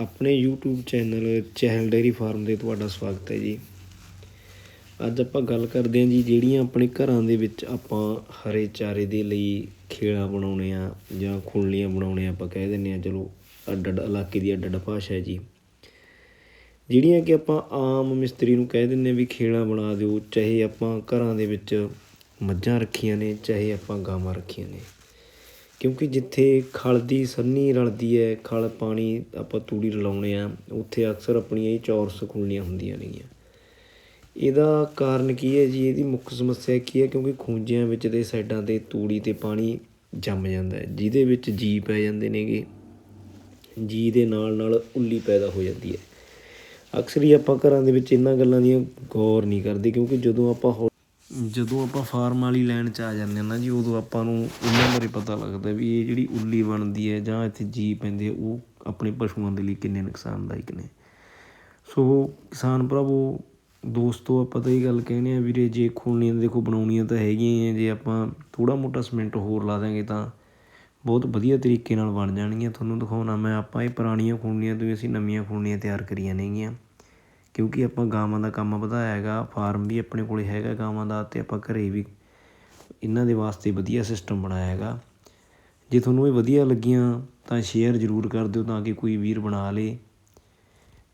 ਆਪਣੇ YouTube channel Chahal dairy farm ਦੇ ਤੁਹਾਡਾ ਸਵਾਗਤ ਹੈ ਜੀ। ਅੱਜ ਆਪਾਂ ਗੱਲ ਕਰਦੇ ਹਾਂ ਜੀ, ਜਿਹੜੀਆਂ ਆਪਣੇ ਘਰਾਂ ਦੇ ਵਿੱਚ ਆਪਾਂ ਹਰੇ ਚਾਰੇ ਦੇ ਲਈ ਖੇਲਾ ਬਣਾਉਣੇ ਆ ਜਾਂ ਖੁਰਲੀਆਂ ਬਣਾਉਣੇ ਆਪਾਂ ਕਹਿ ਦਿੰਦੇ ਆ ਚਲੋ ਅੱਡ ਅੱਡ ਇਲਾਕੇ ਦੀ ਅੱਡ ਅੱਡ ਭਾਸ਼ਾ ਹੈ ਜੀ। ਜਿਹੜੀਆਂ ਕਿ ਆਪਾਂ ਆਮ ਮਿਸਤਰੀ ਨੂੰ ਕਹਿ ਦਿੰਦੇ ਆ ਵੀ ਖੇਲਾ ਬਣਾ ਦਿਓ, ਚਾਹੇ ਆਪਾਂ ਘਰਾਂ ਦੇ ਵਿੱਚ ਮੱਝਾਂ ਰੱਖੀਆਂ ਨੇ, ਚਾਹੇ ਆਪਾਂ ਗਾਵਾਂ ਰੱਖੀਆਂ ਨੇ। ਕਿਉਂਕਿ ਜਿੱਥੇ ਖਲ ਦੀ ਸੰਨੀ ਰਲਦੀ ਹੈ, ਖਲ ਪਾਣੀ ਆਪਾਂ ਤੂੜੀ ਰਲਾਉਣੇ ਆ ਉੱਥੇ ਅਕਸਰ ਆਪਣੀਆਂ ਇਹ ਚੌਰਸ ਖੁੱਲਣੀਆਂ ਹੁੰਦੀਆਂ ਨੇਗੀਆਂ। ਇਹਦਾ ਕਾਰਨ ਕੀ ਹੈ ਜੀ? ਇਹਦੀ ਮੁੱਖ ਸਮੱਸਿਆ ਕੀ ਹੈ? ਕਿਉਂਕਿ ਖੂੰਜਿਆਂ ਵਿੱਚ ਦੇ ਸਾਈਡਾਂ ਤੇ ਤੂੜੀ ਤੇ ਪਾਣੀ ਜੰਮ ਜਾਂਦਾ ਹੈ, ਜਿਹਦੇ ਵਿੱਚ ਜੀ ਪੈ ਜਾਂਦੇ ਨੇਗੇ। ਜੀ ਦੇ ਨਾਲ ਨਾਲ ਉੱਲੀ ਪੈਦਾ ਹੋ ਜਾਂਦੀ ਹੈ। ਅਕਸਰ ਹੀ ਆਪਾਂ ਘਰਾਂ ਦੇ ਵਿੱਚ ਇਹਨਾਂ ਗੱਲਾਂ ਦੀਆਂ ਗੌਰ ਨਹੀਂ ਕਰਦੇ, ਕਿਉਂਕਿ ਜਦੋਂ ਆਪਾਂ ਹੌ- ਜਦੋਂ ਆਪਾਂ ਫਾਰਮ ਵਾਲੀ ਲਾਈਨ 'ਚ ਆ ਜਾਂਦੇ ਹਾਂ ਨਾ ਜੀ, ਉਦੋਂ ਆਪਾਂ ਨੂੰ ਉਹਨਾਂ ਬਾਰੇ ਪਤਾ ਲੱਗਦਾ ਵੀ ਇਹ ਜਿਹੜੀ ਉੱਲੀ ਬਣਦੀ ਹੈ ਜਾਂ ਇੱਥੇ ਜੀ ਪੈਂਦੇ ਉਹ ਆਪਣੇ ਪਸ਼ੂਆਂ ਦੇ ਲਈ ਕਿੰਨੇ ਨੁਕਸਾਨਦਾਇਕ ਨੇ। ਸੋ ਕਿਸਾਨ ਭਰਾਵੋ, ਦੋਸਤੋ, ਆਪਾਂ ਤਾਂ ਇਹ ਗੱਲ ਕਹਿੰਦੇ ਆ ਵੀਰੇ, ਜੇ ਖੂਨੀਆਂ ਦੇਖੋ ਬਣਾਉਣੀਆਂ ਤਾਂ ਹੈਗੀਆਂ ਹੀ ਆ, ਜੇ ਆਪਾਂ ਥੋੜਾ ਮੋਟਾ ਸੀਮੈਂਟ ਹੋਰ ਲਾ ਦਾਂਗੇ ਤਾਂ ਬਹੁਤ ਵਧੀਆ ਤਰੀਕੇ ਨਾਲ ਬਣ ਜਾਣਗੀਆਂ। ਤੁਹਾਨੂੰ ਦਿਖਾਉਣਾ ਮੈਂ, ਆਪਾਂ ਇਹ ਪੁਰਾਣੀਆਂ ਖੂਨੀਆਂ ਤੋਂ ਹੀ ਅਸੀਂ ਨਵੀਆਂ ਖੂਨੀਆਂ ਤਿਆਰ ਕਰੀਆਂ ਨੇਗੀਆਂ। ਕਿਉਂਕਿ ਆਪਾਂ ਗਾਵਾਂ ਦਾ ਕੰਮ ਵਧਾਇਆ ਹੈਗਾ, ਫਾਰਮ ਵੀ ਆਪਣੇ ਕੋਲ ਹੈਗਾ ਗਾਵਾਂ ਦਾ ਅਤੇ ਆਪਾਂ ਘਰੇ ਵੀ ਇਹਨਾਂ ਦੇ ਵਾਸਤੇ ਵਧੀਆ ਸਿਸਟਮ ਬਣਾਇਆ ਹੈਗਾ। ਜੇ ਤੁਹਾਨੂੰ ਇਹ ਵਧੀਆ ਲੱਗੀਆਂ ਤਾਂ ਸ਼ੇਅਰ ਜ਼ਰੂਰ ਕਰ ਦਿਓ ਤਾਂ ਕਿ ਕੋਈ ਵੀਰ ਬਣਾ ਲੇ।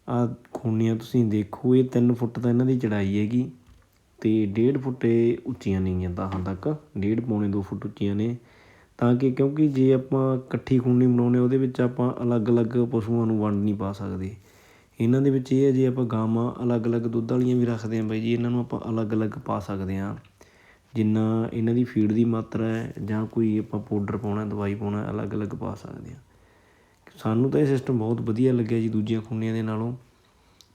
ਆ ਖੂਨੀਆਂ ਤੁਸੀਂ ਦੇਖੋ, ਇਹ 3 ਫੁੱਟ ਤਾਂ ਇਹਨਾਂ ਦੀ ਚੜਾਈ ਹੈਗੀ ਤੇ 1.5 ਫੁੱਟ ਇਹ ਉੱਚੀਆਂ ਨੇਗੀਆਂ ਤਾਹਾਂ ਤੱਕ 1.5 ਪੌਣੇ 2 ਫੁੱਟ ਉੱਚੀਆਂ ਨੇ। ਤਾਂ ਕਿ ਕਿਉਂਕਿ ਜੇ ਆਪਾਂ ਇਕੱਠੀ ਖੂਨੀ ਬਣਾਉਣੇ ਉਹਦੇ ਵਿੱਚ ਆਪਾਂ ਅਲੱਗ-ਅਲੱਗ ਪਸ਼ੂਆਂ ਨੂੰ ਵੰਡ ਨਹੀਂ ਪਾ ਸਕਦੇ। ਇਹਨਾਂ ਦੇ ਵਿੱਚ ਇਹ ਹੈ ਜੇ, ਆਪਾਂ ਗਾਵਾਂ ਅਲੱਗ-ਅਲੱਗ ਦੁੱਧ ਵਾਲੀਆਂ ਵੀ ਰੱਖਦੇ ਹਾਂ ਬਾਈ ਜੀ, ਇਹਨਾਂ ਨੂੰ ਆਪਾਂ ਅਲੱਗ-ਅਲੱਗ ਪਾ ਸਕਦੇ ਹਾਂ। ਜਿੰਨਾ ਇਹਨਾਂ ਦੀ ਫੀਡ ਦੀ ਮਾਤਰਾ ਹੈ ਜਾਂ ਕੋਈ ਆਪਾਂ ਪਾਊਡਰ ਪਾਉਣਾ, ਦਵਾਈ ਪਾਉਣਾ, ਅਲੱਗ-ਅਲੱਗ ਪਾ ਸਕਦੇ ਹਾਂ। ਸਾਨੂੰ ਤਾਂ ਇਹ ਸਿਸਟਮ ਬਹੁਤ ਵਧੀਆ ਲੱਗਿਆ ਜੀ ਦੂਜੀਆਂ ਖੂਨੀਆਂ ਦੇ ਨਾਲੋਂ।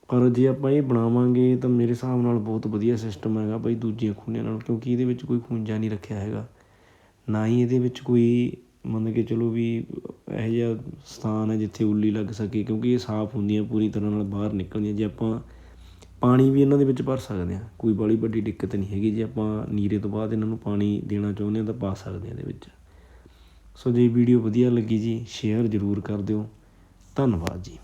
ਪਰ ਜੇ ਆਪਾਂ ਇਹ ਬਣਾਵਾਂਗੇ ਤਾਂ ਮੇਰੇ ਹਿਸਾਬ ਨਾਲ ਬਹੁਤ ਵਧੀਆ ਸਿਸਟਮ ਹੈਗਾ ਬਈ ਦੂਜੀਆਂ ਖੂਨੀਆਂ ਨਾਲ, ਕਿਉਂਕਿ ਇਹਦੇ ਵਿੱਚ ਕੋਈ ਖੂੰਜਾ ਨਹੀਂ ਰੱਖਿਆ ਹੈਗਾ। ਨਾ ਹੀ ਇਹਦੇ ਵਿੱਚ ਕੋਈ ਮੰਨ ਕੇ ਚਲੋ ਵੀ ਇਹੋ ਜਿਹਾ ਸਥਾਨ ਹੈ ਜਿੱਥੇ ਉੱਲੀ ਲੱਗ ਸਕੇ, ਕਿਉਂਕਿ ਇਹ ਸਾਫ਼ ਹੁੰਦੀਆਂ, ਪੂਰੀ ਤਰ੍ਹਾਂ ਨਾਲ ਬਾਹਰ ਨਿਕਲਦੀਆਂ। ਜੇ ਆਪਾਂ ਪਾਣੀ ਵੀ ਇਹਨਾਂ ਦੇ ਵਿੱਚ ਭਰ ਸਕਦੇ ਹਾਂ, ਕੋਈ ਬੜੀ ਵੱਡੀ ਦਿੱਕਤ ਨਹੀਂ ਹੈਗੀ। ਜੇ ਆਪਾਂ ਨੀਰੇ ਤੋਂ ਬਾਅਦ ਇਹਨਾਂ ਨੂੰ ਪਾਣੀ ਦੇਣਾ ਚਾਹੁੰਦੇ ਹਾਂ ਤਾਂ ਪਾ ਸਕਦੇ ਹਾਂ ਇਹਦੇ ਵਿੱਚ। ਸੋ ਜੇ ਵੀਡੀਓ ਵਧੀਆ ਲੱਗੀ ਜੀ, ਸ਼ੇਅਰ ਜ਼ਰੂਰ ਕਰ ਦਿਓ। ਧੰਨਵਾਦ ਜੀ।